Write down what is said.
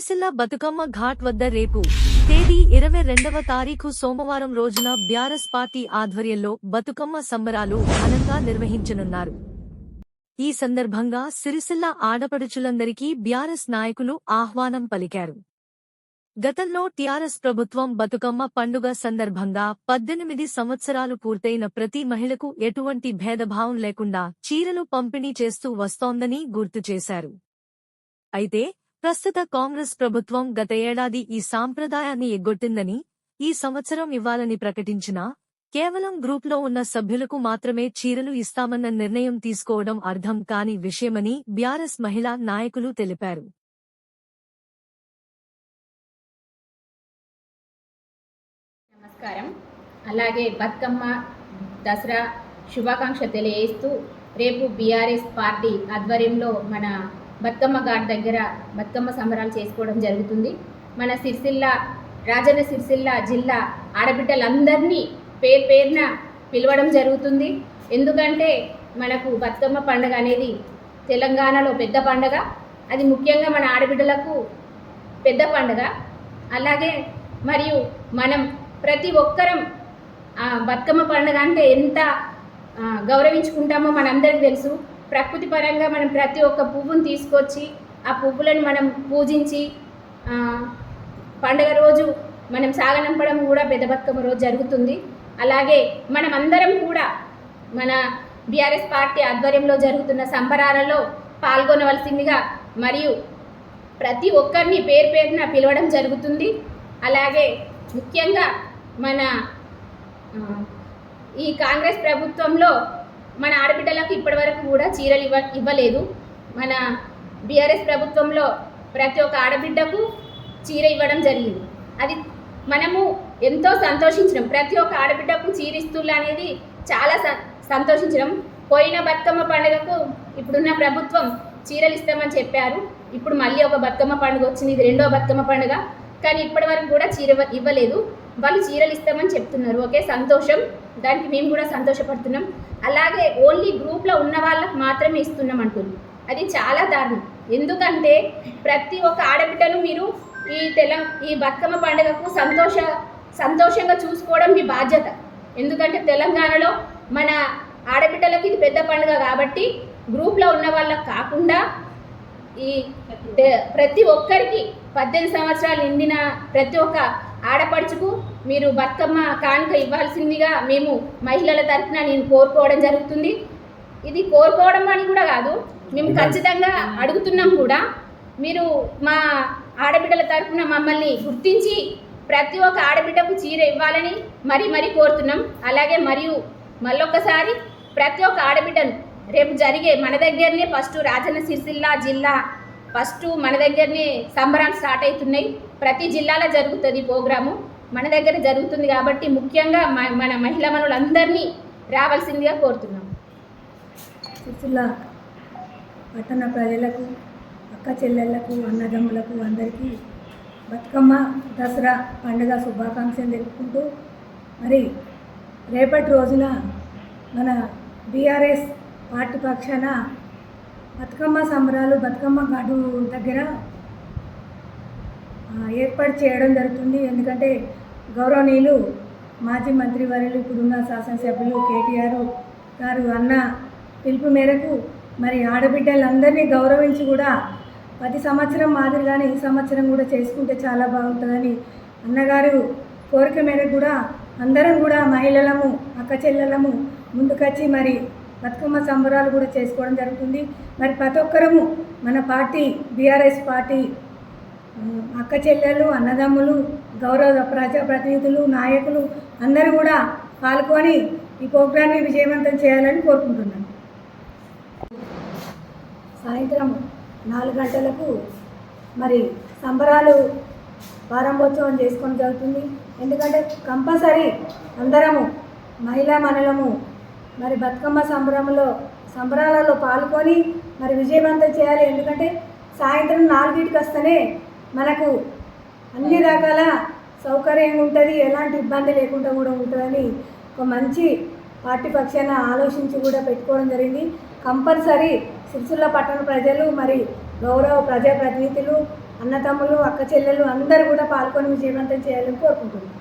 సిరిసిల్ల బతుకమ్మ ఘాట్ వద్ద రేపు తేదీ ఇరవై రెండవ తారీఖు సోమవారం రోజున బ్యారస్ పార్టీ ఆధ్వర్యంలో బతుకమ్మ సంబరాలు ఘనంగా నిర్వహించనున్నారు. ఈ సందర్భంగా సిరిసిల్ల ఆడపడుచులందరికీ బ్యారస్ నాయకులు ఆహ్వానం పలికారు. గతంలో టిఆర్ఎస్ ప్రభుత్వం బతుకమ్మ పండుగ సందర్భంగా పద్దెనిమిది సంవత్సరాలు పూర్తయిన ప్రతి మహిళకు ఎటువంటి భేదభావం లేకుండా చీరలు పంపిణీ చేస్తూ వస్తోందని గుర్తు చేశారు. అయితే ప్రస్తుత కాంగ్రెస్ ప్రభుత్వం గత ఏడాది ఈ సాంప్రదాయాన్ని ఎగ్గొట్టిందని ఈ సంవత్సరం ఇవ్వాలని ప్రకటించినా కేవలం గ్రూప్లో ఉన్న సభ్యులకు మాత్రమే చీరలు ఇస్తామన్న నిర్ణయం తీసుకోవడం అర్థం కాని విషయమని బ్యారస్ మహిళా నాయకులు తెలిపారు. నమస్కారం. అలాగే బతుకమ్మ దసరా శుభాకాంక్ష తెలియజేస్తూ రేపు బీఆర్ఎస్ పార్టీ ఆధ్వర్యంలో మన బతుకమ్మ ఘాట్ దగ్గర బతుకమ్మ సంబరాలు చేసుకోవడం జరుగుతుంది. మన సిరిసిల్ల రాజన్న సిరిసిల్ల జిల్లా ఆడబిడ్డలందరినీ పేరు పేరున పిలవడం జరుగుతుంది. ఎందుకంటే మనకు బతుకమ్మ పండుగ అనేది తెలంగాణలో పెద్ద పండుగ. అది ముఖ్యంగా మన ఆడబిడ్డలకు పెద్ద పండుగ. అలాగే మరియు మనం ప్రతి ఒక్కరం బతుకమ్మ పండుగ అంటే ఎంత గౌరవించుకుంటామో మనందరికీ తెలుసు. ప్రకృతి పరంగా మనం ప్రతి ఒక్క పువ్వును తీసుకొచ్చి ఆ పువ్వులను మనం పూజించి పండగ పండుగ రోజు మనం సాగనంపడం కూడా పెద్ద బతుకమ్మ రోజు జరుగుతుంది. అలాగే మనం అందరం కూడా మన బీఆర్ఎస్ పార్టీ ఆధ్వర్యంలో జరుగుతున్న సంబరాలలో పాల్గొనవలసిందిగా మరియు ప్రతి ఒక్కరిని పేరు పేరున పిలవడం జరుగుతుంది. అలాగే ముఖ్యంగా మన ఈ కాంగ్రెస్ ప్రభుత్వంలో మన ఆడబిడ్డలకు ఇప్పటివరకు కూడా చీరలు ఇవ్వ ఇవ్వలేదు. మన బీఆర్ఎస్ ప్రభుత్వంలో ప్రతి ఒక్క ఆడబిడ్డకు చీర ఇవ్వడం జరిగింది. అది మనము ఎంతో సంతోషించడం ప్రతి ఒక్క ఆడబిడ్డకు చీర ఇస్తుళ్ళు అనేది చాలా స- సంతోషించడం పోయిన బతుకమ్మ పండుగకు ఇప్పుడున్న ప్రభుత్వం చీరలు ఇస్తామని చెప్పారు. ఇప్పుడు మళ్ళీ ఒక బతుకమ్మ పండుగ వచ్చింది. ఇది రెండో బతుకమ్మ పండుగ. కానీ ఇప్పటి వరకు కూడా చీర ఇవ్వలేదు. వాళ్ళు చీరలు ఇస్తామని చెప్తున్నారు. ఓకే సంతోషం. దానికి మేము కూడా సంతోషపడుతున్నాం. అలాగే ఓన్లీ గ్రూప్లో ఉన్న వాళ్ళకి మాత్రమే ఇస్తున్నాం అంటుంది. అది చాలా దారుణం. ఎందుకంటే ప్రతి ఒక్క ఆడబిడ్డను మీరు ఈ తెల ఈ బతుకమ్మ పండుగకు సంతోష సంతోషంగా చూసుకోవడం మీ బాధ్యత. ఎందుకంటే తెలంగాణలో మన ఆడబిడ్డలకు ఇది పెద్ద పండుగ కాబట్టి గ్రూప్లో ఉన్న వాళ్ళకు కాకుండా ఈ ప్రతి ఒక్కరికి పద్దెనిమిది సంవత్సరాలు నిండిన ప్రతి ఒక్క ఆడపడుచుకు మీరు బతుకమ్మ కానుక ఇవ్వాల్సిందిగా మేము మహిళల తరఫున నేను కోరుకోవడం జరుగుతుంది. ఇది కోరుకోవడం అని కూడా కాదు మేము ఖచ్చితంగా అడుగుతున్నాం కూడా. మీరు మా ఆడబిడ్డల తరఫున మమ్మల్ని గుర్తించి ప్రతి ఒక్క ఆడబిడ్డకు చీర ఇవ్వాలని మరీ మరీ కోరుతున్నాం. అలాగే మరియు మళ్ళొక్కసారి ప్రతి ఒక్క ఆడబిడ్డను రేపు జరిగే మన దగ్గరనే ఫస్ట్ రాజన్న సిరిసిల్ల జిల్లా ఫస్ట్ మన దగ్గరనే సంబరాలు స్టార్ట్ అవుతున్నాయి. ప్రతి జిల్లాలో జరుగుతుంది ప్రోగ్రాము. మన దగ్గర జరుగుతుంది కాబట్టి ముఖ్యంగా మ- మన మహిళా మనులందరినీ రావాల్సిందిగా కోరుతున్నాం. సిరిసిల్ల పట్టణ ప్రజలకు అక్క చెల్లెళ్ళకు అన్నదమ్ములకు అందరికీ బతుకమ్మ దసరా పండుగ శుభాకాంక్షలు తెలుపుకుంటూ మరి రేపటి రోజున మన బీఆర్ఎస్ పార్టీ పక్షాన బతుకమ్మ సంబరాలు బతుకమ్మ గడు దగ్గర ఏర్పాటు చేయడం జరుగుతుంది. ఎందుకంటే గౌరవనీయులు మాజీ మంత్రి వర్యులు ఇప్పుడున్న శాసనసభ్యులు కేటీఆర్ గారు అన్న పిలుపు మేరకు మరి ఆడబిడ్డలందరినీ గౌరవించి కూడా ప్రతి సంవత్సరం మాదిరిగానే ఈ సంవత్సరం కూడా చేసుకుంటే చాలా బాగుంటుందని అన్నగారు కోరిక మేరకు కూడా అందరం కూడా మహిళలము అక్క చెల్లెలము ముందుకొచ్చి మరి బతుకమ్మ సంబరాలు కూడా చేసుకోవడం జరుగుతుంది. మరి ప్రతి ఒక్కరము మన పార్టీ బీఆర్ఎస్ పార్టీ అక్క చెల్లెలు అన్నదమ్ములు గౌరవ ప్రజాప్రతినిధులు నాయకులు అందరూ కూడా పాల్గొని ఈ ప్రోగ్రాన్ని విజయవంతం చేయాలని కోరుకుంటున్నాను. సాయంత్రం నాలుగు గంటలకు మరి సంబరాలు ప్రారంభోత్సవం చేసుకొని జరుగుతుంది. ఎందుకంటే కంపల్సరీ అందరము మహిళా మనలము మరి బతుకమ్మ సంబరంలో సంబరాలలో పాల్గొని మరి విజయవంతం చేయాలి. ఎందుకంటే సాయంత్రం నాలుగింటికి వస్తేనే మనకు అన్ని రకాల సౌకర్యం ఉంటుంది ఎలాంటి ఇబ్బంది లేకుండా కూడా ఉంటుందని ఒక మంచి పార్టీ పక్షాన ఆలోచించి కూడా పెట్టుకోవడం జరిగింది. కంపల్సరీ సిరిసిల్ల పట్టణ ప్రజలు మరి గౌరవ ప్రజాప్రతినిధులు అన్నతమ్ములు అక్క చెల్లెలు అందరూ కూడా పాల్గొని విజయవంతం చేయాలని కోరుకుంటున్నాను